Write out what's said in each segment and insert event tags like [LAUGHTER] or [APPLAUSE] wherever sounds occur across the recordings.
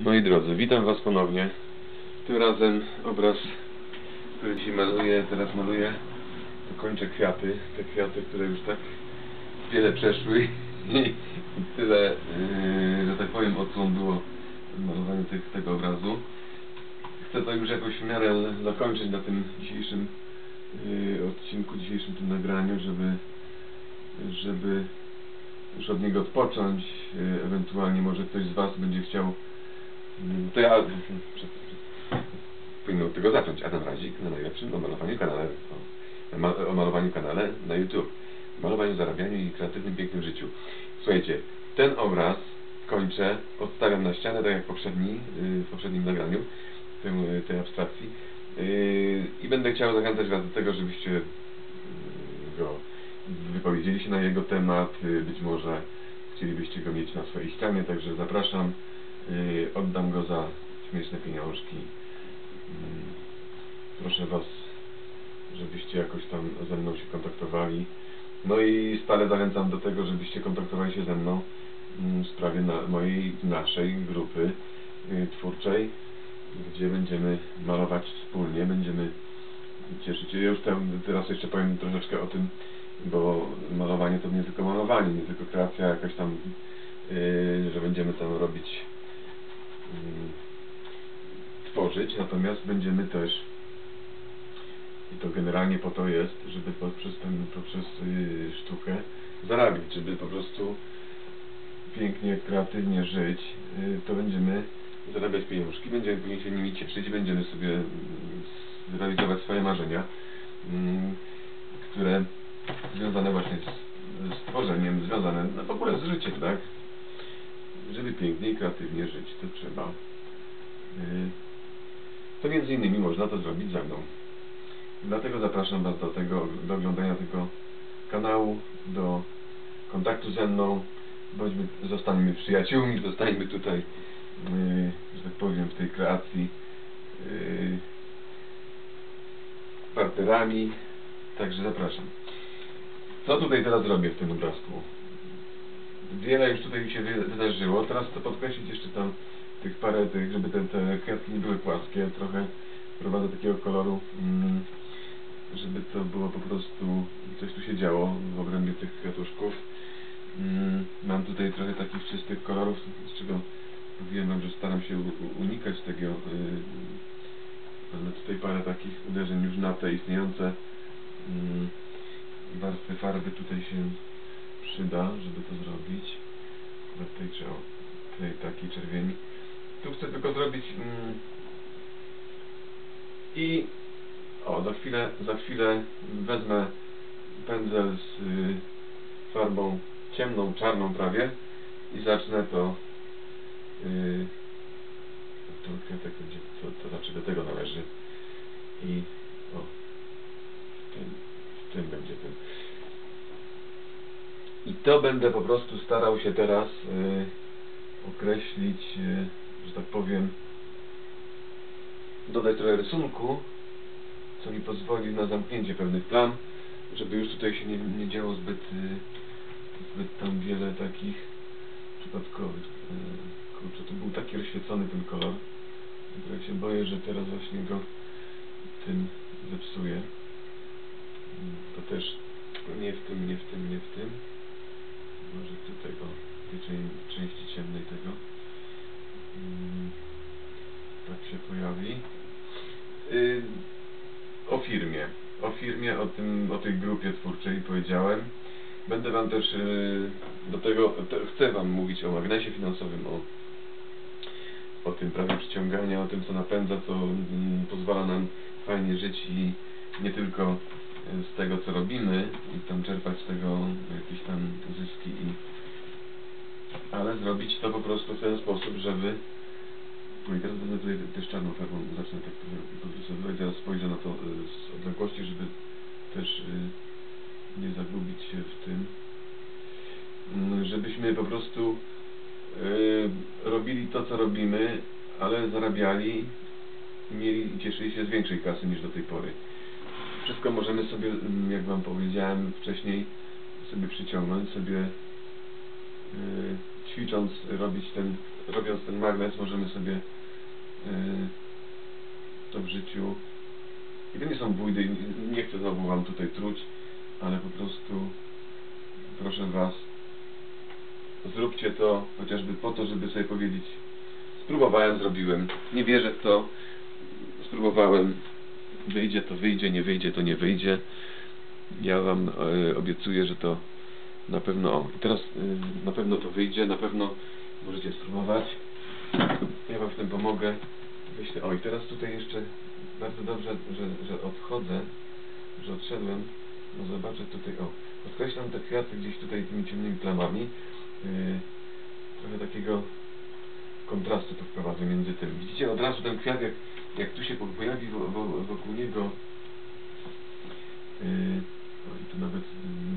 Moi drodzy, witam Was ponownie. Tym razem obraz, który dzisiaj maluję, teraz maluję, to kończę kwiaty. Te kwiaty, które już tak wiele przeszły i tyle, yy, że tak powiem, odsłon było w malowaniu tych, tego obrazu. Chcę to już jakoś w miarę zakończyć na tym dzisiejszym yy, odcinku, dzisiejszym tym nagraniu, żeby, żeby już od niego odpocząć. Yy, ewentualnie może ktoś z Was będzie chciał To ja powinno od tego zacząć. Adam Razik na najlepszym o malowaniu kanale, o, o malowaniu kanale na YouTube. Malowaniu, zarabianiu i kreatywnym, pięknym życiu. Słuchajcie, ten obraz kończę, odstawiam na ścianę, tak jak poprzedni, yy, w poprzednim nagraniu, tym, yy, tej abstrakcji. Yy, I będę chciał zachęcać Was do tego, żebyście go wypowiedzieli się na jego temat. Być może chcielibyście go mieć na swojej ścianie, także zapraszam. Yy, oddam go za śmieszne pieniążki. Yy, proszę Was, żebyście jakoś tam ze mną się kontaktowali. No i stale zachęcam do tego, żebyście kontaktowali się ze mną yy, w sprawie na, mojej, naszej grupy yy, twórczej, gdzie będziemy malować wspólnie, będziemy cieszyć się. Ja już tam, teraz jeszcze powiem troszeczkę o tym, bo malowanie to nie tylko malowanie, nie tylko kreacja jakaś tam, yy, że będziemy tam robić Mm, tworzyć, natomiast będziemy też i to generalnie po to jest, żeby poprzez, ten, poprzez yy, sztukę zarabiać, żeby po prostu pięknie, kreatywnie żyć, yy, to będziemy zarabiać pieniążki, będziemy się nimi cieszyć, będziemy sobie yy, realizować swoje marzenia, yy, które związane właśnie z, z tworzeniem, związane no, w ogóle z życiem, tak? Żeby pięknie i kreatywnie żyć, to trzeba. Y, to między innymi można to zrobić ze mną. Dlatego zapraszam Was do tego, do oglądania tego kanału, do kontaktu ze mną. Bądźmy, zostańmy przyjaciółmi, [LAUGHS] zostańmy tutaj, yy, że tak powiem, w tej kreacji yy, partnerami. Także zapraszam. Co tutaj teraz robię w tym obrazku? Wiele już tutaj się wydarzyło. Teraz chcę podkreślić jeszcze tam tych parę tych, żeby te, te kwiatki nie były płaskie. Trochę prowadzę takiego koloru, mm, żeby to było po prostu coś tu się działo w obrębie tych kwiatuszków. Mm, mam tutaj trochę takich czystych kolorów, z czego mówiłem wam, że staram się unikać tego. Yy, ale tutaj parę takich uderzeń już na te istniejące yy, warstwy farby tutaj się przyda, żeby to zrobić. W tej, tej takiej czerwieni. Tu chcę tylko zrobić mm, i o, za chwilę, za chwilę wezmę pędzel z y, farbą ciemną, czarną prawie i zacznę to y, to kwiatek będzie, to, to znaczy do tego należy i o, w tym, w tym będzie ten i to będę po prostu starał się teraz y, określić, y, że tak powiem, dodać trochę rysunku, co mi pozwoli na zamknięcie pewnych plam, żeby już tutaj się nie, nie działo zbyt, y, zbyt tam wiele takich przypadkowych. Y, kurczę, to był taki rozświecony ten kolor. Ja się boję, że teraz właśnie go tym zepsuję. To też nie w tym, nie w tym, nie w tym może tutaj o tej części ciemnej tego. Hmm, tak się pojawi. Yy, o firmie. O firmie, o tym, o tej grupie twórczej powiedziałem. Będę wam też yy, do tego, te, chcę wam mówić o magnesie finansowym o o tym prawie przyciągania, o tym co napędza, co mm, pozwala nam fajnie żyć i nie tylko z tego co robimy i tam czerpać z tego jakieś tam zyski i ale zrobić to po prostu w ten sposób, żeby no i teraz będę tutaj też czarną farbą zacznę tak podrysowywać, zaraz spojrzę na to y, z odległości, żeby też y, nie zagubić się w tym. Mm, żebyśmy po prostu y, robili to co robimy, ale zarabiali i mieli cieszyli się z większej kasy niż do tej pory wszystko możemy sobie, mm, jak Wam powiedziałem wcześniej, sobie przyciągnąć, sobie yy, ćwicząc robić ten robiąc ten magnes możemy sobie yy, to w życiu i to nie są bójdy, nie chcę znowu Wam tutaj truć, ale po prostu proszę Was zróbcie to chociażby po to, żeby sobie powiedzieć spróbowałem, zrobiłem, nie wierzę w to, spróbowałem, wyjdzie to wyjdzie, nie wyjdzie to nie wyjdzie. Ja Wam e, obiecuję, że to na pewno, o, teraz e, na pewno to wyjdzie, na pewno możecie spróbować. Ja Wam w tym pomogę. Wyślę, o i teraz tutaj jeszcze bardzo dobrze, że, że odchodzę, że odszedłem, no zobaczę tutaj, o, podkreślam te kwiaty gdzieś tutaj tymi ciemnymi plamami. Yy, trochę takiego kontrastu to wprowadzę między tym. Widzicie od razu ten kwiat, jak, jak tu się po- pojawi wo, wo, wokół niego yy, no tu nawet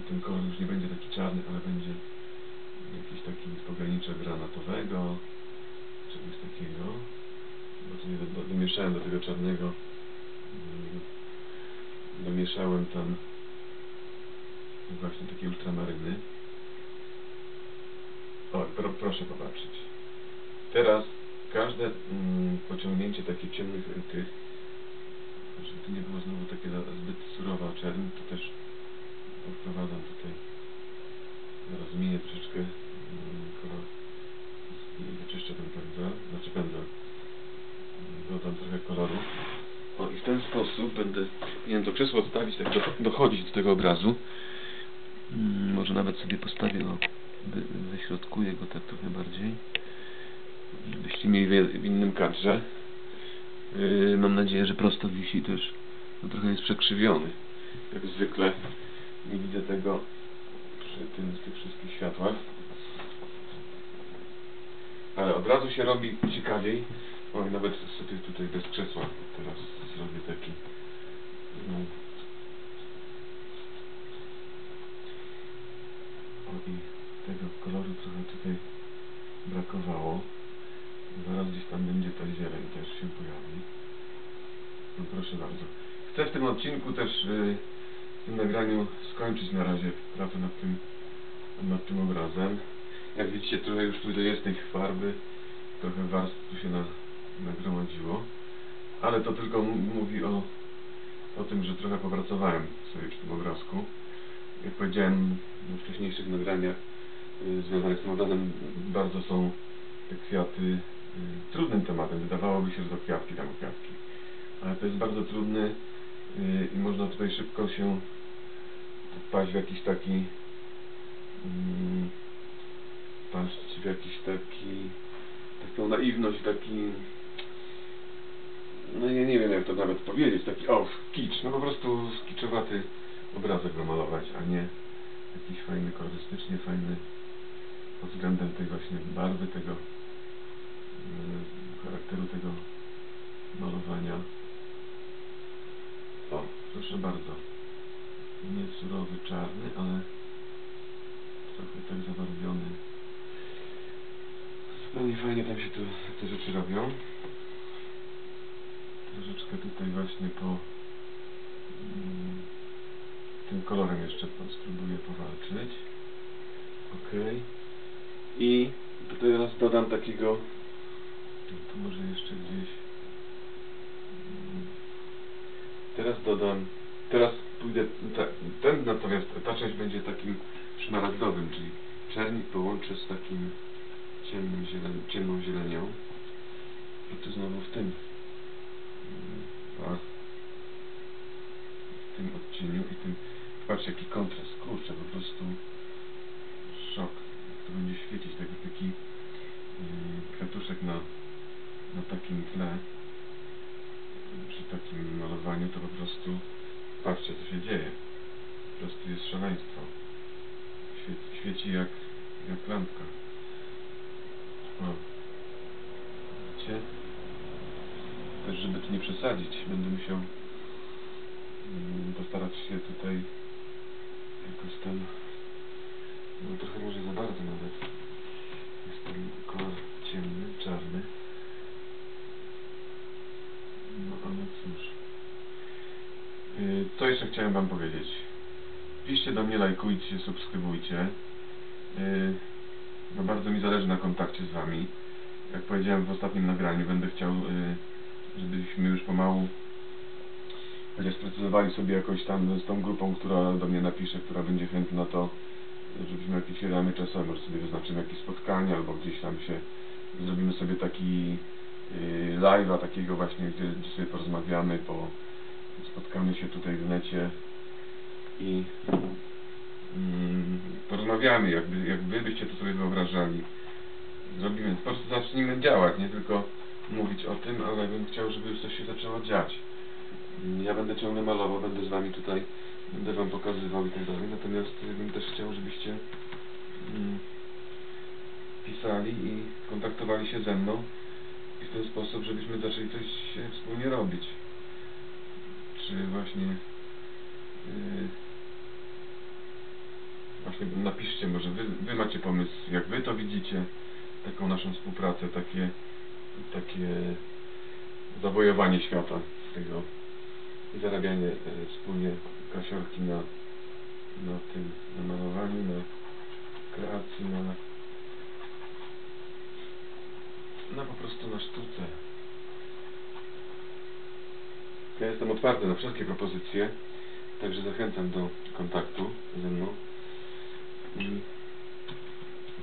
ten kolor już nie będzie taki czarny, ale będzie jakiś taki z pogranicza granatowego, czegoś takiego. Bo to nie do, do, domieszałem do tego czarnego. yy, Domieszałem tam właśnie takie ultramaryny. O, pro, proszę popatrzeć. Teraz każde mm, pociągnięcie takich ciemnych y, tych, żeby to nie było znowu takie zbyt surowa czerń, to też wprowadzam tutaj. Zaraz zmienię troszeczkę mm, kolor i wyczyszczę ten pędzel, znaczy pędzel. Dodam trochę koloru. O i w ten sposób będę, miałem to krzesło odstawić, tak do, dochodzić do tego obrazu. Mm, może nawet sobie postawię go, wy, wyśrodkuję go tak trochę bardziej. Żebyście mieli w, innym kadrze. Yy, mam nadzieję, że prosto wisi też. Trochę jest przekrzywiony. Jak zwykle nie widzę tego przy tym, tych wszystkich światłach. Ale od razu się robi ciekawiej. O, i nawet sobie tutaj bez krzesła teraz zrobię taki. No. O i tego koloru trochę tutaj brakowało. Zaraz gdzieś tam będzie ta zieleń też się pojawi. No proszę bardzo. Chcę w tym odcinku też y, w tym nagraniu skończyć na razie pracę nad tym, nad tym obrazem. Jak widzicie trochę już tutaj jest tej farby, trochę warstw tu się na, nagromadziło. Ale to tylko mówi o, o tym, że trochę popracowałem sobie przy tym obrazku. Jak powiedziałem w wcześniejszych nagraniach y, związanych z tym obrazem, bardzo są te kwiaty trudnym tematem. Wydawałoby się, że to kwiatki, tam kwiatki. Ale to jest bardzo trudny y, i można tutaj szybko się wpaść w jakiś taki mm, wpaść w jakiś taki taką naiwność, taki no ja nie wiem jak to nawet powiedzieć, taki o, kicz, no po prostu kiczowaty obrazek namalować, a nie jakiś fajny, kolorystycznie fajny pod względem tej właśnie barwy, tego charakteru tego malowania. O, proszę bardzo. Nie surowy, czarny, ale trochę tak zabarwiony. Zupełnie fajnie tam się tu te rzeczy robią. Troszeczkę tutaj właśnie po mm, tym kolorem jeszcze spróbuję powalczyć. Ok. I tutaj teraz dodam takiego to może jeszcze gdzieś teraz dodam teraz pójdę ta, ten natomiast ta część będzie takim szmaragdowym, czyli czerni połączę z takim ciemnym zielen, ciemną zielenią. I tu znowu w tym mm, a, w tym odcieniu i tym patrzcie jaki kontrast, kurczę po prostu szok. To będzie świecić tak jak taki kwiatuszek na, na takim tle przy takim malowaniu to po prostu patrzcie co się dzieje. Po prostu jest szaleństwo. Świeci, świeci jak, jak lampka. O. Widzicie? Też żeby tu nie przesadzić będę musiał mm, postarać się tutaj jakoś tam no trochę może za bardzo nawet jest ten kolor ciemny, czarny no ale cóż Yy, co jeszcze chciałem wam powiedzieć. Piszcie do mnie, lajkujcie, subskrybujcie. Yy, no bardzo mi zależy na kontakcie z wami. Jak powiedziałem w ostatnim nagraniu, będę chciał, y, żebyśmy już pomału chociaż sprecyzowali sobie jakoś tam z tą grupą, która do mnie napisze, która będzie chętna, to żebyśmy jakieś ramy czasowe, może sobie wyznaczymy jakieś spotkania, albo gdzieś tam się zrobimy sobie taki y, live'a takiego właśnie, gdzie, gdzie sobie porozmawiamy, po, spotkamy się tutaj w necie i mm, porozmawiamy, jakby, jak wy byście to sobie wyobrażali. Zrobimy, po prostu zacznijmy działać, nie tylko mówić o tym, ale bym chciał, żeby już coś się zaczęło dziać. Ja będę ciągle malował, będę z wami tutaj, będę wam pokazywał i tak dalej, natomiast bym też chciał, żebyście mm, pisali i kontaktowali się ze mną i w ten sposób, żebyśmy zaczęli coś wspólnie robić. Czy właśnie yy, właśnie napiszcie może, wy, wy macie pomysł, jak wy to widzicie, taką naszą współpracę, takie takie zawojowanie świata tego i zarabianie e, wspólnie kasiorki na, na tym, na malowaniu, na kreacji, na no po prostu na sztuce. Ja jestem otwarty na wszystkie propozycje, także zachęcam do kontaktu ze mną i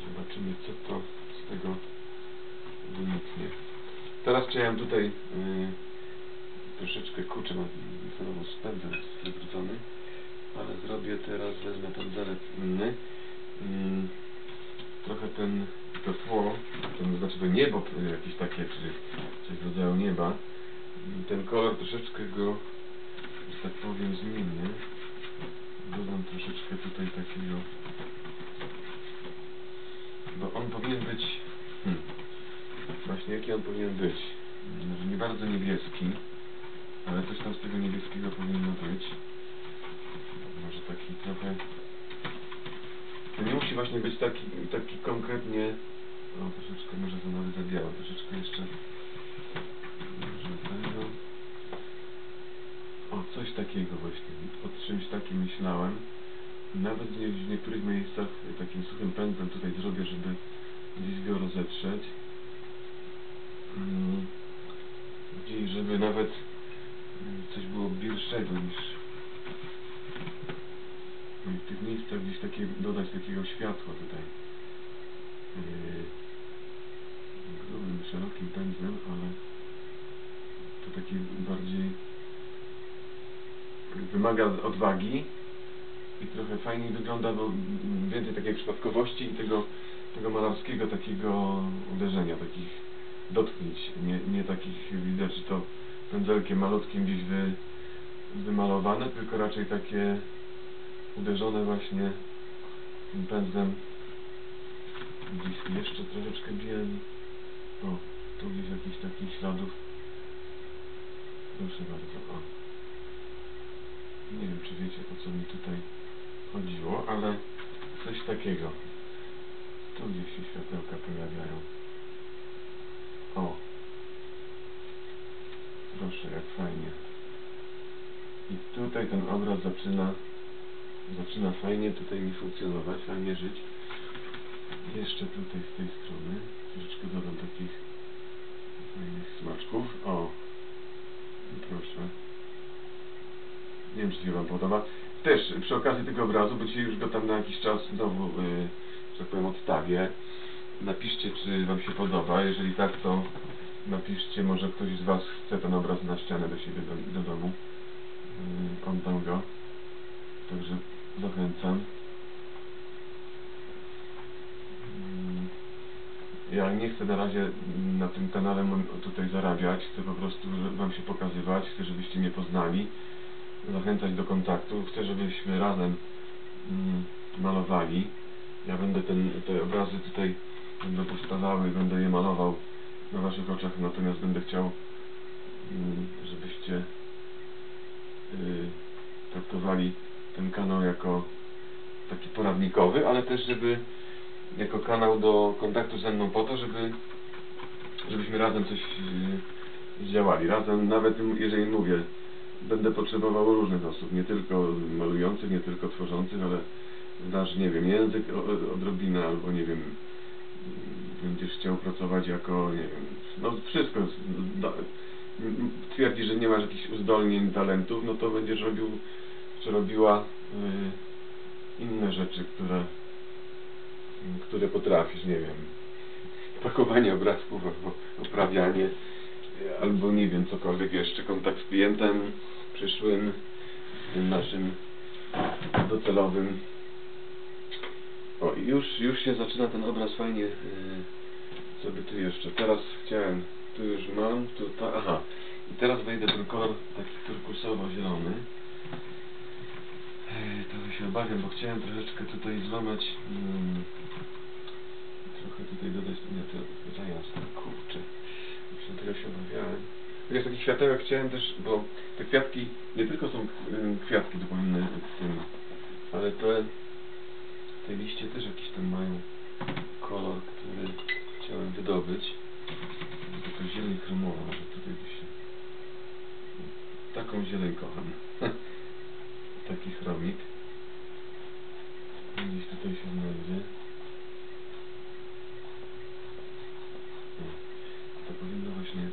zobaczymy co to z tego wyniknie. Teraz chciałem tutaj y, troszeczkę kurczę, mam znowu spędzę zwrócony, ale zrobię teraz, wezmę pędzelek inny. Mm, trochę ten, to tło, ten, znaczy to niebo jakieś takie, czy coś w rodzaju nieba, mm, ten kolor troszeczkę go, że tak powiem, zmienię. Dodam troszeczkę tutaj takiego, bo on powinien być, hmm, właśnie jaki on powinien być. Nie bardzo niebieski, ale coś tam z tego niebieskiego powinno być. Może taki trochę... To nie musi właśnie być taki, taki konkretnie... O, troszeczkę może to nawet za białe, troszeczkę jeszcze... Może tego... O, coś takiego właśnie. O czymś takim myślałem. Nawet w niektórych miejscach takim suchym pędzlem tutaj zrobię, żeby gdzieś go rozetrzeć. Mm, Gdzieś, żeby nawet coś było bierszego niż w tych miejscach gdzieś takie, dodać takiego światła tutaj. Yy, grubym, szerokim pędzlem, ale to taki bardziej wymaga odwagi i trochę fajniej wygląda, bo więcej takiej przypadkowości i tego, tego malarskiego takiego uderzenia, takich dotknięć, nie, nie takich widać, to pędzelkiem malutkim gdzieś wy, wymalowane, tylko raczej takie uderzone właśnie tym pędzlem gdzieś jeszcze troszeczkę bieli. O, tu gdzieś jakichś takich śladów. Proszę bardzo, o. Nie wiem, czy wiecie, o co mi tutaj chodziło, ale coś takiego. Tu gdzieś się światełka pojawiają. O. Proszę, jak fajnie. I tutaj ten obraz zaczyna zaczyna fajnie tutaj mi funkcjonować, fajnie żyć. Jeszcze tutaj z tej strony troszeczkę dodam takich fajnych smaczków. O. Proszę. Nie wiem, czy się Wam podoba. Też przy okazji tego obrazu, bo dzisiaj już go tam na jakiś czas znowu, yy, że tak powiem, odstawię. Napiszcie, czy Wam się podoba. Jeżeli tak, to napiszcie, może ktoś z Was chce ten obraz na ścianę do siebie, do, do domu. Yy, oddam go. Także zachęcam. Mm, Ja nie chcę na razie na tym kanale tutaj zarabiać, chcę po prostu Wam się pokazywać, chcę żebyście mnie poznali, zachęcać do kontaktu, chcę żebyśmy razem mm, malowali. Ja będę ten, te obrazy tutaj będą powstawały, będę je malował na Waszych oczach, natomiast będę chciał, mm, żebyście y, traktowali ten kanał jako taki poradnikowy, ale też żeby jako kanał do kontaktu ze mną po to, żeby żebyśmy razem coś yy, działali. Razem, nawet jeżeli mówię, będę potrzebował różnych osób, nie tylko malujących, nie tylko tworzących, ale znasz, nie wiem, język odrobinę, albo nie wiem, będziesz chciał pracować jako, nie wiem, no wszystko, m- twierdzi, że nie masz jakichś uzdolnień, talentów, no to będziesz robił, czy robiła y, inne rzeczy, które, które potrafisz, nie wiem, pakowanie obrazków, albo oprawianie, albo nie wiem, cokolwiek jeszcze, kontakt z klientem przyszłym, tym naszym docelowym. O, już, już się zaczyna ten obraz fajnie, yy, by tu jeszcze, teraz chciałem, tu już mam, tu, ta, aha, i teraz wejdę ten kolor taki turkusowo-zielony. Yy, trochę się obawiam, bo chciałem troszeczkę tutaj złamać, mm, trochę tutaj dodać, nie, to za jasne, kurczę, właśnie tego się obawiałem. Wiesz, taki światełek chciałem też, bo te kwiatki, nie tylko są kwiatki zupełnie w tym, ale te, te liście też jakiś tam mają kolor, który chciałem wydobyć. Taka zieleń chromowa, że tutaj się... Taką zieleń kocham. [LAUGHS] Taki chromik. Gdzieś tutaj się znajdzie. O, To powinno właśnie...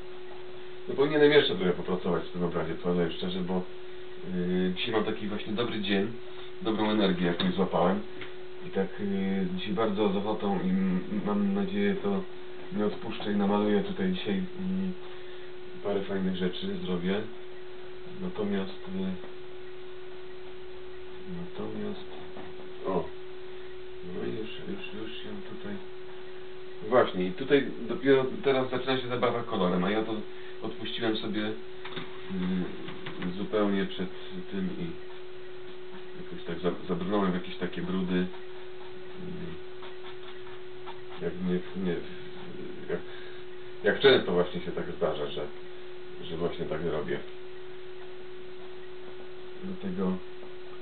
No powinienem jeszcze trochę popracować w tym obrazie, powiem szczerze, bo yy, dzisiaj mam taki właśnie dobry dzień, dobrą energię jakąś złapałem i tak yy, dzisiaj bardzo z ochotą i mam nadzieję to nie odpuszczę i namaluję tutaj dzisiaj mm, parę fajnych rzeczy zrobię. Natomiast yy, natomiast o no już, już, już się tutaj Właśnie, i tutaj dopiero teraz zaczyna się zabawa kolorem, a ja to odpuściłem sobie mm, zupełnie przed tym i jakoś tak za- zabrnąłem w jakieś takie brudy. mm, Jak nie, nie jak, jak często właśnie się tak zdarza, że, że właśnie tak robię. Dlatego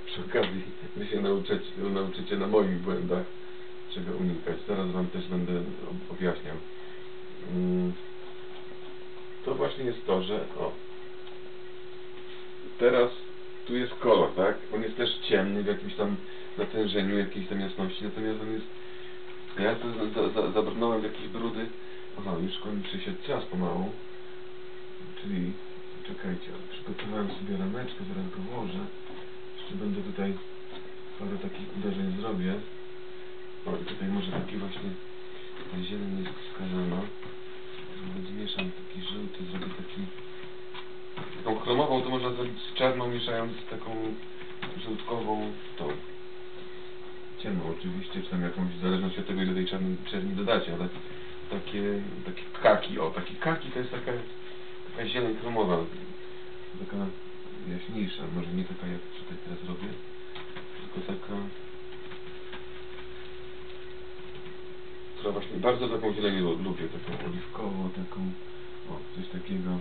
przy okazji wy się nauczyć, nauczycie na moich błędach czego unikać. Zaraz Wam też będę ob- objaśniał. Mm, To właśnie jest to, że o, teraz tu jest kolor, tak? On jest też ciemny w jakimś tam natężeniu, jakiejś tam jasności, natomiast on jest ja za, za, zabrnąłem w jakieś brudy. Aha, już kończy się czas pomału. Czyli, czekajcie, przygotowałem sobie rameczkę, zaraz go włożę. Jeszcze będę tutaj parę takich uderzeń zrobię. O, tutaj może taki właśnie zieleń jest. Nawet zmieszam taki żółty, zrobię taki... Taką chromową to można zrobić z czarną, mieszając taką żółtkową tą. Ciemną oczywiście, czy tam jakąś, w zależności od tego ile tej czarnej czerni dodacie, ale takie, takie kaki, o, taki kaki to jest taka, taka zieleń chromowa, taka jaśniejsza, może nie taka jak tutaj teraz robię, tylko taka która właśnie bardzo taką zieleń lu- lubię, taką oliwkową, taką, o, coś takiego.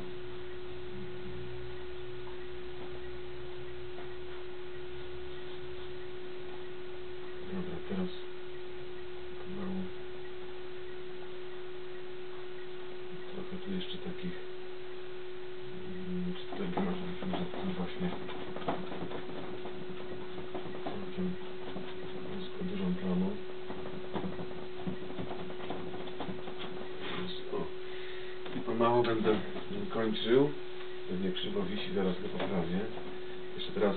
Dobra, teraz pomału. Trochę tu jeszcze takich, mm, czy tutaj może, może tu właśnie całkiem wąsko dużą plamą. O. I pomału będę kończył. Pewnie krzywo wisi, zaraz go poprawię. Jeszcze teraz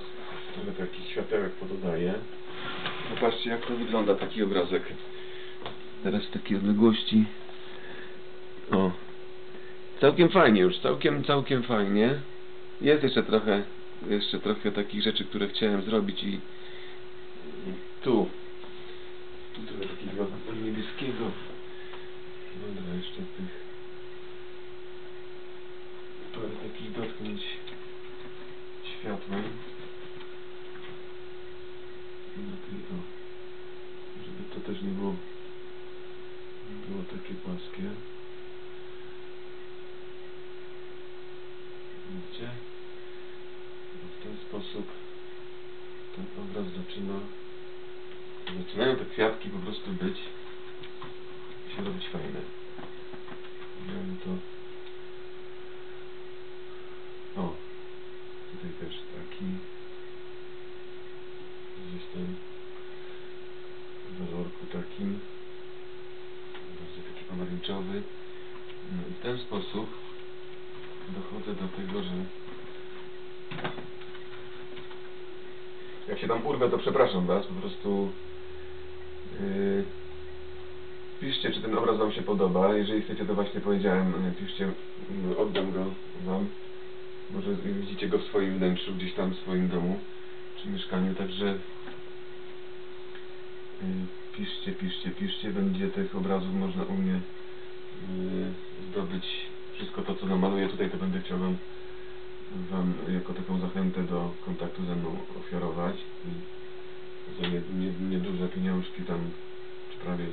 trochę takich światełek pododaję. Zobaczcie jak to wygląda taki obrazek. Teraz w takiej odległości. O. Całkiem fajnie już, całkiem, całkiem fajnie. Jest jeszcze trochę, jeszcze trochę takich rzeczy, które chciałem zrobić i tu. Tu trochę takiego niebieskiego. Dobra, jeszcze tych parę takich dotknięć światłem. Na tej, o, żeby to też nie było, nie było takie płaskie. Widzicie? W ten sposób ten obraz zaczyna zaczynają te kwiatki po prostu być się robić fajne. Miałem to tutaj też taki gdzieś tam w wzorku takim bardziej taki pomarańczowy. No i w ten sposób dochodzę do tego, że jak się tam urwę to przepraszam was, po prostu yy, piszcie czy ten obraz wam się podoba. Jeżeli chcecie to właśnie powiedziałem yy, piszcie, yy, oddam go wam. Może widzicie go w swoim wnętrzu, gdzieś tam w swoim domu, czy mieszkaniu, także yy, piszcie, piszcie, piszcie. Będzie tych obrazów można u mnie yy, zdobyć wszystko to, co namaluję tutaj, to będę chciał Wam, wam jako taką zachętę do kontaktu ze mną ofiarować. I za nie- nie- nieduże pieniążki tam, czy prawie